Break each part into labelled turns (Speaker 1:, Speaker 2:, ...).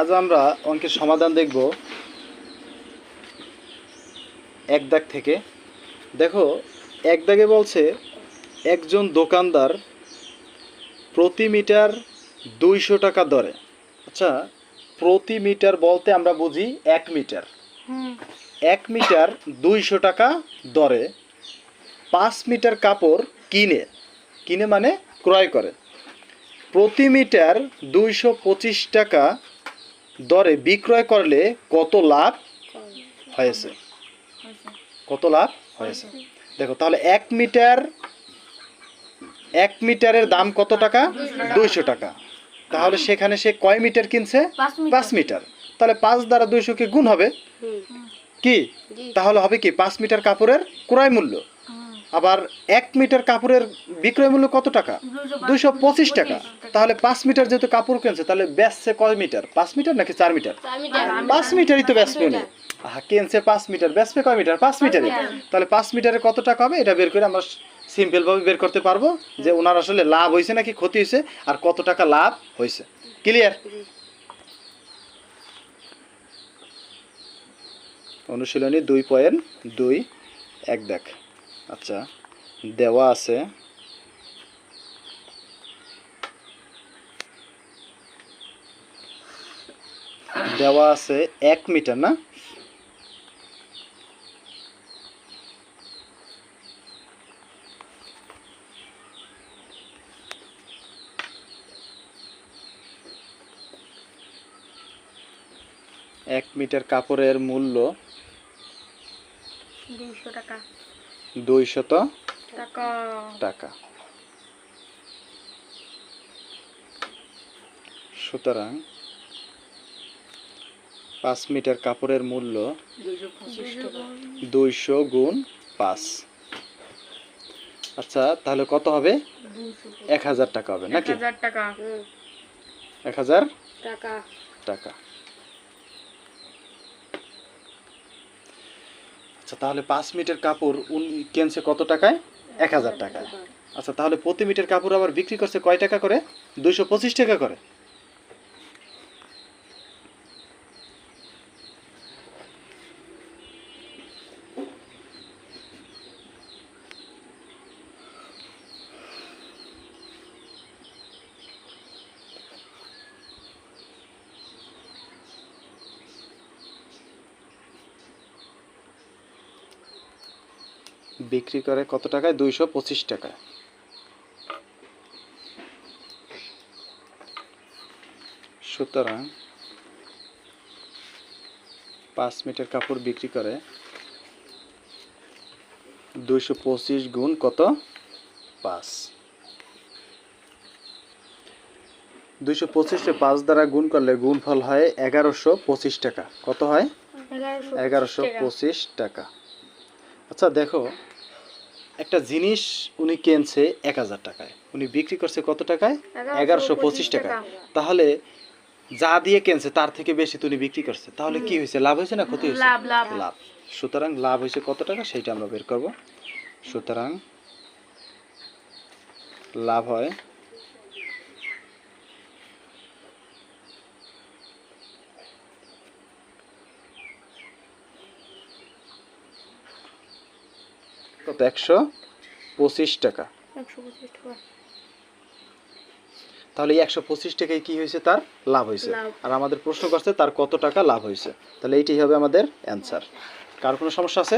Speaker 1: আজ আমরা অঙ্কের সমাধান দেখব। এক দাগ থেকে। দেখো এক দাগে বলছে একজন দোকানদার প্রতি মিটার দুইশো টাকা দরে। আচ্ছা প্রতি মিটার বলতে আমরা বুঝি এক মিটার। এক মিটার দুইশো টাকা দরে। পাঁচ মিটার কাপড় কিনে। কিনে মানে ক্রয় করে। প্রতি মিটার দুইশো পঁচিশ টাকা দরে বিক্রয় করলে কত লাভ হয়েছে? কত লাভ হয়েছে? দেখো তাহলে এক মিটার এক মিটারের দাম কত টাকা? দুইশো টাকা। তাহলে সেখানে সে কয় মিটার কিনছে? পাঁচ মিটার। তাহলে পাঁচ দ্বারা দুইশোকে গুণ হবে? কি? তাহলে হবে কি পাঁচ মিটার কাপড়ের ক্রয় মূল্য। আবার এক মিটার কাপড়ের বিক্রয় মূল্য কত টাকা? দুইশো পঁচিশ টাকা। তাহলে পাঁচ মিটার যেহেতু কাপড় কিনছে তাহলে বেচছে কয় মিটার পাঁচ মিটার নাকি চার মিটার পাঁচ মিটারই তো বেচবে উনি হ্যাঁ কিনছে পাঁচ মিটার বেচবে কয় মিটার পাঁচ মিটারই তাহলে পাঁচ মিটারে কত টাকা হবে? এটা বের করে আমরা সিম্পলভাবে বের করতে পারব যে ওনার আসলে লাভ হয়েছে নাকি ক্ষতি হয়েছে আর কত টাকা লাভ হয়েছে ক্লিয়ার অনুশীলনী দুই পয়েন্ট দুই এক দেখ। আচ্ছা দেওয়া আছে। দেওয়া আছে এক মিটার না? এক মিটার কাপড়ের মূল্য
Speaker 2: দুইশো টাকা।
Speaker 1: দুইশত
Speaker 2: টাকা।
Speaker 1: টাকা। সুতরাং পাঁচ মিটার কাপড়ের মূল্য দুইশো গুণ পাঁচ। আচ্ছা তাহলে কত হবে? এক হাজার টাকা হবে নাকি? এক হাজার
Speaker 2: টাকা।
Speaker 1: আচ্ছা তাহলে পাঁচ মিটার কাপড় উনি কিনছে কত টাকায়? এক হাজার টাকায়। আচ্ছা তাহলে প্রতি মিটার কাপড় আবার বিক্রি করছে কয় টাকা করে? দুইশো পঁচিশ টাকা করে। বিক্রি করে কত টাকায়? দুইশো পঁচিশ টাকায়। সুতরাং পাঁচ মিটার কাপড় বিক্রি করে দুইশো পঁচিশ গুণ কত? পাঁচ। দুইশো পঁচিশে পাঁচ দ্বারা গুণ করলে গুণফল হয় এগারোশো পঁচিশ টাকা। কত হয়? এগারোশো পঁচিশ টাকা। আচ্ছা দেখো একটা জিনিস উনি কিনছে এক হাজার টাকায়। উনি বিক্রি করছে কত টাকায়? এগারোশো পঁচিশ টাকা। তাহলে যা দিয়ে কিনছে তার থেকে বেশি তুমি বিক্রি করছে। তাহলে কি হয়েছে? লাভ হয়েছে না ক্ষতি হয়েছে?
Speaker 2: লাভ
Speaker 1: সুতরাং লাভ হয়েছে কত টাকা? সেইটা আমরা বের করব। সুতরাং লাভ হয় কত? একশো পঁচিশ টাকা। তাহলে এই একশো পঁচিশ টাকায় কি হয়েছে? তার লাভ হয়েছে। আর আমাদের প্রশ্ন করছে তার কত টাকা লাভ হয়েছে? তাহলে এইটাই হবে আমাদের অ্যান্সার কার কোনো সমস্যা আছে?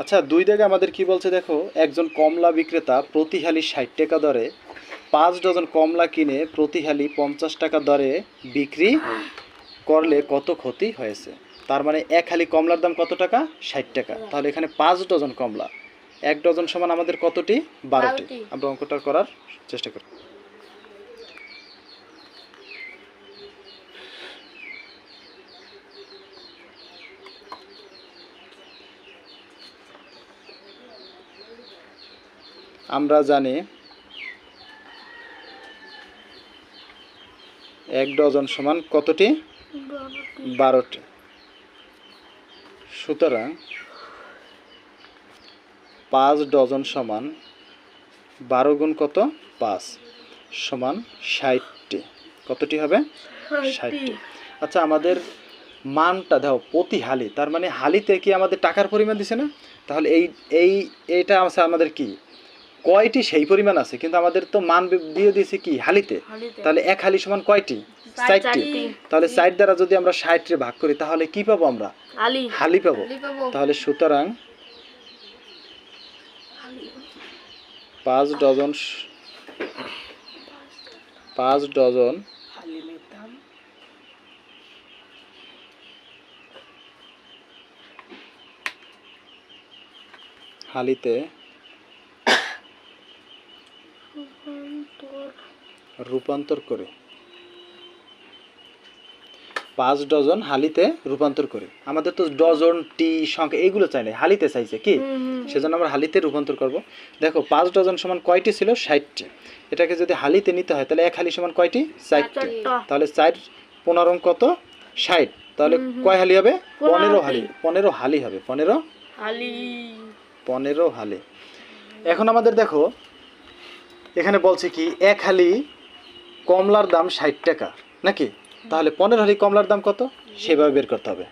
Speaker 1: আচ্ছা দুই জায়গায় আমাদের কি বলছে দেখো একজন কমলা বিক্রেতা প্রতি হালি ষাট টাকা দরে পাঁচ ডজন কমলা কিনে প্রতি হালি পঞ্চাশ টাকা দরে বিক্রি করলে কত ক্ষতি হয়েছে? তার মানে এক হালি কমলার দাম কত টাকা? ষাট টাকা। তাহলে এখানে পাঁচ ডজন কমলা। এক ডজন সমান আমাদের কতটি? বারোটি। আমরা অঙ্কটা করার চেষ্টা করি। আমরা জানি এক ডজন সমান কতটি? বারোটি। সুতরাং পাঁচ ডজন সমান বারো গুণ কত? পাঁচ সমান ষাটটি। কতটি হবে? ষাটটি। আচ্ছা আমাদের মানটা দাও প্রতি হালি। তার মানে হালিতে কি আমাদের টাকার পরিমাণ দিছে না? তাহলে এই এই এইটা আছে আমাদের কি? কয়টি সেই পরিমাণ আছে? কিন্তু আমাদের তো মান দিয়ে দিয়েছে কি? হালিতে। তাহলে এক হালি সমান কয়টি?
Speaker 2: চারটি।
Speaker 1: তাহলে ষাট দ্বারা যদি আমরা ষাটরে ভাগ করি তাহলে কি পাবো আমরা?
Speaker 2: হালি
Speaker 1: পাবো। তাহলে সুতরাং পাঁচ ডজন পাঁচ ডজন হালিতে রূপান্তর করে। পাঁচ ডজন হালিতে রূপান্তর করে। আমাদের তো ডজন টি সংখ্যা এইগুলো চাই না হালিতে চাইছে কি? সেজন্য আমরা হালিতে রূপান্তর করব। দেখো পাঁচ ডজন সমান কয়টি ছিল? ষাটটি। এটাকে যদি হালিতে নিতে হয় তাহলে এক হালি সমান কয়টি? চারটি। তাহলে চার পনেরো কত ষাট। তাহলে কয় হালি হবে?
Speaker 2: পনেরো। হালি।
Speaker 1: পনেরো হালি হবে। পনেরো
Speaker 2: হালি।
Speaker 1: পনেরো হালি। এখন আমাদের দেখো এখানে বলছে কি এক হালি কমলার দাম ষাট টাকা নাকি? তাহলে পনেরো হালি কমলার দাম কত? সেভাবে বের করতে হবে।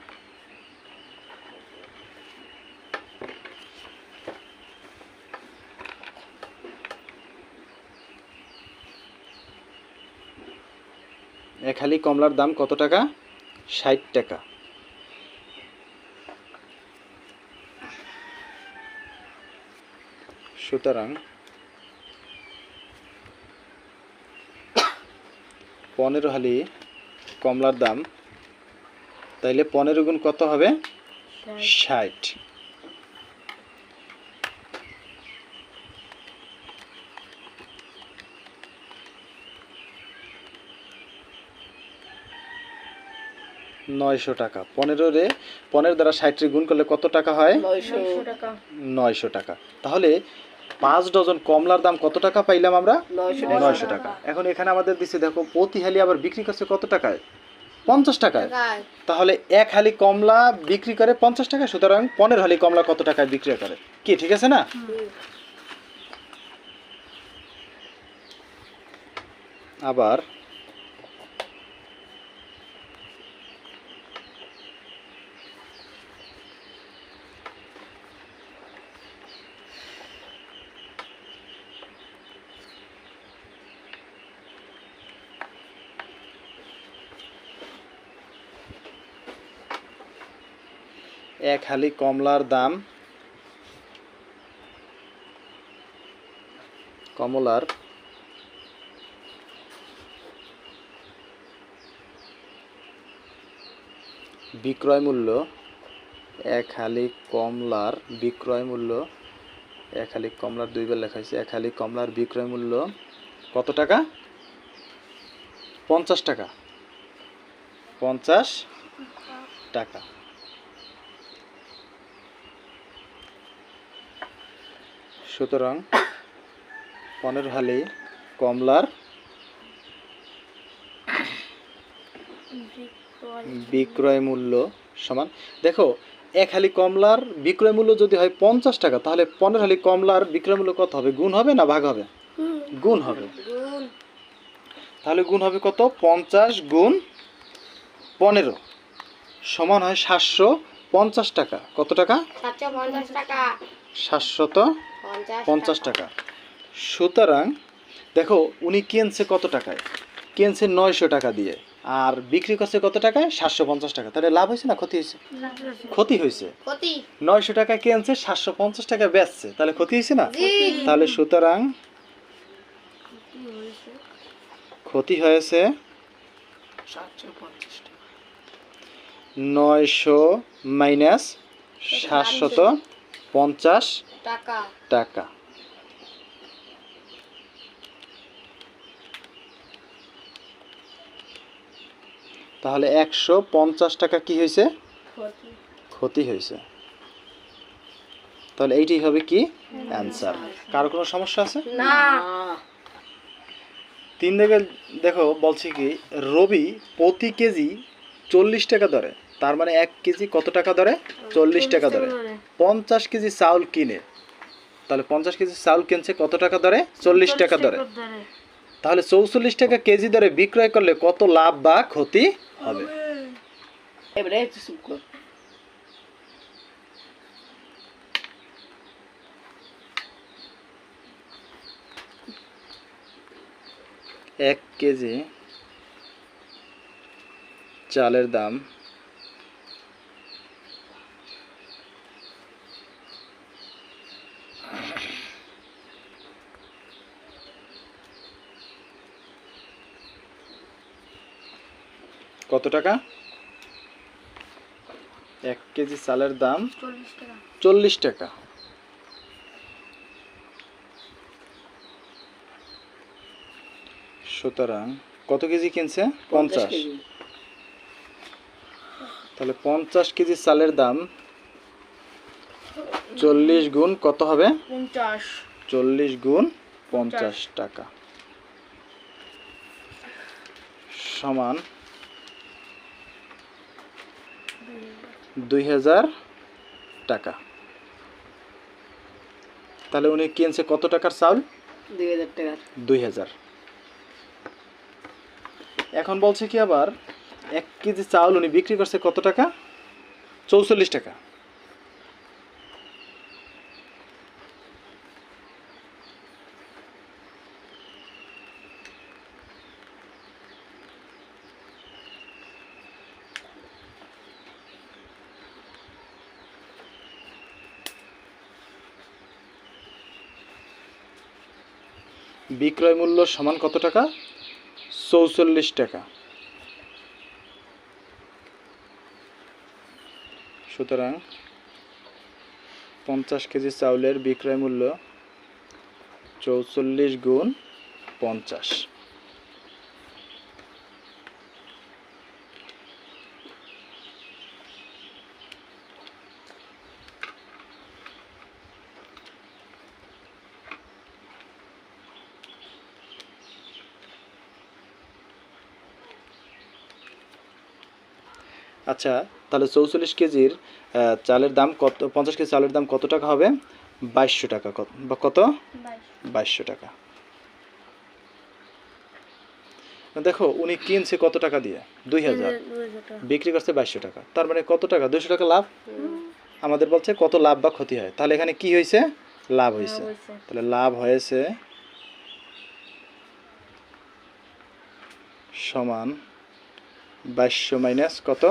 Speaker 1: এক হালি কমলার দাম কত টাকা? ষাট টাকা। সুতরাং পনেরো হালি কমলার দাম তাইলে পনেরো গুণ কত হবে? ষাট। নয়শো টাকা। পনেরো রে পনেরো দ্বারা ষাট রে গুণ করলে কত টাকা হয়?
Speaker 2: নয়শো। টাকা
Speaker 1: নয়শো টাকা। তাহলে পাঁচ ডজন কমলার দাম কত টাকা পাইলাম আমরা?
Speaker 2: নয়শো
Speaker 1: টাকা। এখন এখানে আমাদের দিচ্ছে দেখো প্রতি হালি আবার বিক্রি করছে কত টাকায়? পঞ্চাশ টাকায়। তাহলে এক হালি কমলা বিক্রি করে পঞ্চাশ টাকা সুতরাং পনেরো হালি কমলা কত টাকায় বিক্রি করে? কি ঠিক আছে না? আবার এক হালি কমলার দাম। কমলার। বিক্রয় মূল্য এক হালি কমলার বিক্রয় মূল্য। এক হালি কমলার দুইবার লেখা হয়েছে, এক হালি কমলার বিক্রয় মূল্য কত টাকা? পঞ্চাশ টাকা। পঞ্চাশ টাকা। সুতরাং পনেরো হালি কমলার বিক্রয় মূল্য সমান। দেখো এক হালি কমলার বিক্রয় মূল্য যদি হয় পঞ্চাশ টাকা তাহলে পনেরো হালি কমলার বিক্রয় মূল্য কত হবে? গুণ হবে না ভাগ হবে? গুণ হবে। তাহলে গুণ হবে কত? পঞ্চাশ গুণ পনেরো সমান হয় সাতশো পঞ্চাশ টাকা। কত টাকা?
Speaker 3: সাতশো পঞ্চাশ টাকা।
Speaker 1: সাতশত
Speaker 3: পঞ্চাশ
Speaker 1: টাকা। সুতরাং দেখো উনি কিনছে কত টাকায়? কিনছে নয়শো টাকা দিয়ে। আর বিক্রি করছে কত টাকায়? সাতশো পঞ্চাশ টাকা। তাহলে লাভ হয়েছে না ক্ষতি হয়েছে? ক্ষতি হয়েছে। নয়শো টাকা কিনছে সাতশো পঞ্চাশ টাকা বেচছে। তাহলে ক্ষতি হয়েছে না? তাহলে সুতরাং ক্ষতি হয়েছে। নয়শো মাইনাস সাতশত পঞ্চাশ
Speaker 3: টাকা।
Speaker 1: টাকা। তাহলে একশো পঞ্চাশ টাকা কি হয়েছে? ক্ষতি। হয়েছে। তাহলে এইটি হবে কি? অ্যান্সার। কারও কোনো সমস্যা আছে?
Speaker 2: না।
Speaker 1: তিন দিকে দেখো বলছি কি রবি প্রতি কেজি চল্লিশ টাকা ধরে। তার মানে এক কেজি কত টাকা ধরে। চল্লিশ টাকা ধরে। পঞ্চাশ কেজি চাউল কিনে। তাহলে পঞ্চাশ কেজি চাউল কিনছে কত টাকা ধরে চল্লিশ টাকা ধরে তাহলে চৌচল্লিশ টাকা কেজি দরে বিক্রয় করলে কত লাভ বা ক্ষতি হবে? এক কেজি চালের দাম কত টাকা? এক কেজি চালের দাম
Speaker 3: চল্লিশ টাকা।
Speaker 1: সুতরাং কত কেজি কিনছে? পঞ্চাশ তাহলে পঞ্চাশ কেজি চালের দাম চল্লিশ গুণ কত হবে? চল্লিশ গুণ পঞ্চাশ। টাকা। সমান দুই হাজার টাকা। তাহলে উনি কিনছে কত টাকার চাউল?
Speaker 2: দুই হাজার
Speaker 1: এখন বলছে কি আবার এক কেজি চাউল উনি বিক্রি করছে কত টাকা? চৌচল্লিশ টাকা। বিক্রয় মূল্য সমান কত টাকা? চৌচল্লিশ টাকা। সুতরাং পঞ্চাশ কেজি চাউলের বিক্রয় মূল্য চৌচল্লিশ গুণ পঞ্চাশ। আচ্ছা তাহলে চৌচল্লিশ কেজির চালের দাম কত পঞ্চাশ কেজি চালের দাম কত টাকা হবে? বাইশশো টাকা কত বা কত? বাইশশো। টাকা। দেখো উনি কিনছে কত টাকা দিয়ে? দুই হাজার বিক্রি করছে বাইশশো টাকা। তার মানে কত টাকা? দুশো টাকা লাভ? আমাদের বলছে কত লাভ বা ক্ষতি হয়। তাহলে এখানে কি হয়েছে? লাভ হয়েছে। তাহলে লাভ হয়েছে সমান বাইশশো মাইনাস কত?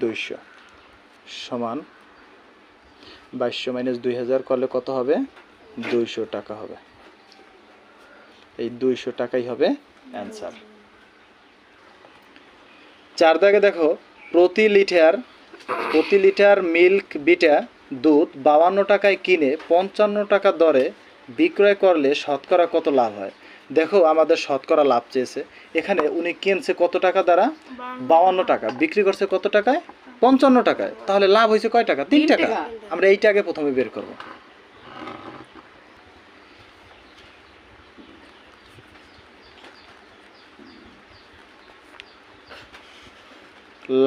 Speaker 1: দুইশো সমান বাইশশো মাইনাস দুই হাজার করলে কত হবে? দুইশো টাকা হবে। এই দুইশো টাকাই হবে অ্যান্সার। চার দাগে দেখো, প্রতি লিটার প্রতি লিটার মিল্ক বিটা দুধ বাউান্ন টাকায় কিনে পঞ্চান্ন টাকা দরে বিক্রয় করলে শতকরা কত লাভ হয়? দেখো আমাদের শতকরা লাভ চেয়েছে। এখানে উনি কিনছে কত টাকা দ্বারা? বাউান্ন টাকা। বিক্রি করছে কত টাকায়? পঞ্চান্ন টাকায়। তাহলে লাভ হয়েছে কয় টাকা? তিন টাকা। আমরা এইটা আগে প্রথমে বের করব।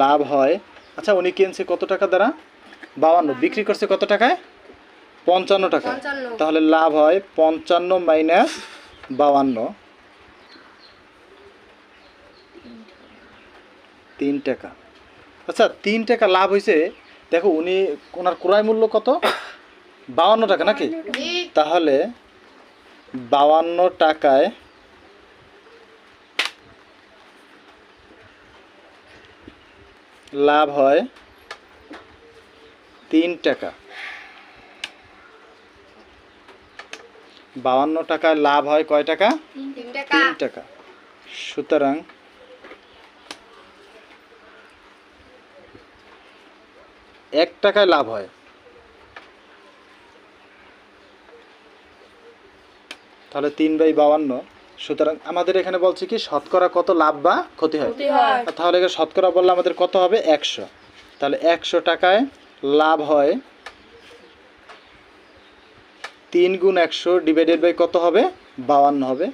Speaker 1: লাভ হয়। আচ্ছা উনি কিনছে কত টাকা দ্বারা? বাউান্ন। বিক্রি করছে কত টাকায়? পঞ্চান্ন টাকা তাহলে লাভ হয় পঞ্চান্ন মাইনাস বাউান্ন তিন টাকা। আচ্ছা তিন টাকা লাভ হয়েছে দেখো উনি ওনার ক্রয় মূল্য কত? বাউান্ন টাকা নাকি? তাহলে বাউান্ন টাকায় লাভ হয় তিন টাকা। বাউান্ন টাকায় লাভ হয় কয় টাকা?
Speaker 3: তিন টাকা।
Speaker 1: সুতরাং এক টাকায় লাভ হয়। তাহলে তিন বাই বাউান্ন। সুতরাং আমাদের এখানে বলছে কি শতকরা কত লাভ বা ক্ষতি হয়? তাহলে শতকরা বললে আমাদের কত হবে? একশো। তাহলে একশো টাকায় লাভ হয় তিন গুণ একশো ডিভাইডেড বাই কত হবে? বাউান্ন হবে।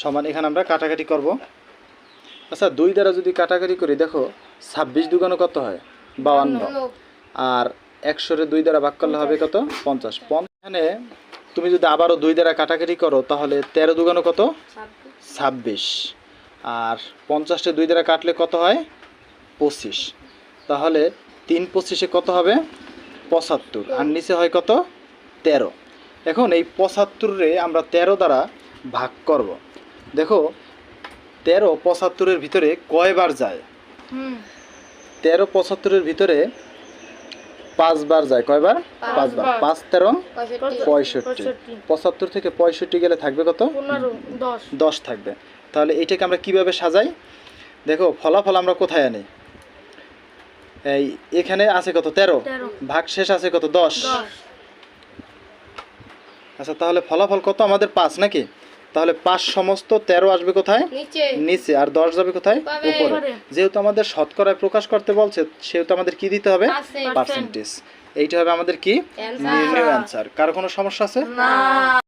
Speaker 1: সমান এখানে আমরা কাটাকাটি করব। আচ্ছা দুই দ্বারা যদি কাটাকাটি করি দেখো ছাব্বিশ দুগানো কত হয়? বাউান্ন আর একশোরে দুই দ্বারা ভাগ করলে হবে কত? পঞ্চাশ। এখানে তুমি যদি আবারও দুই দ্বারা কাটাকাটি করো তাহলে তেরো দুগানো কত?
Speaker 3: ছাব্বিশ।
Speaker 1: ছাব্বিশ আর পঞ্চাশটা দুই দ্বারা কাটলে কত হয়? পঁচিশ। তাহলে তিন পঁচিশে কত হবে? পঁচাত্তর। আর নিচে হয় কত? তেরো। এখন এই পঁচাত্তরে আমরা তেরো দ্বারা ভাগ করব। দেখো তেরো পঁচাত্তরের ভিতরে কয়বার যায়?
Speaker 2: হুম।
Speaker 1: তেরো পঁচাত্তরের ভিতরে পাঁচবার যায়। কয়বার? পাঁচবার। পাঁচ তেরো
Speaker 3: পঁয়ষট্টি।
Speaker 1: পঁচাত্তর থেকে পঁয়ষট্টি গেলে থাকবে কত?
Speaker 2: দশ।
Speaker 1: থাকবে। তাহলে এইটাকে আমরা কীভাবে সাজাই? দেখো ফলাফল আমরা কোথায় আনি? এই এখানে আছে কত? তেরো। ভাগ শেষ আছে কত? দশ। আচ্ছা তাহলে ফলাফল কত আমাদের পাঁচ নাকি? তাহলে পাঁচ সমস্ত তেরো আসবে কোথায়?
Speaker 3: নিচে।
Speaker 1: নিচে। আর দশ যাবে কোথায়?
Speaker 3: উপরে।
Speaker 1: যেহেতু আমাদের শতকরায় প্রকাশ করতে বলছে সেহেতু আমাদের কি দিতে হবে? পার্সেন্টেজ। এইটা হবে আমাদের কি. নির্ণয় অ্যান্সার কারও কোনো সমস্যা আছে?
Speaker 2: না।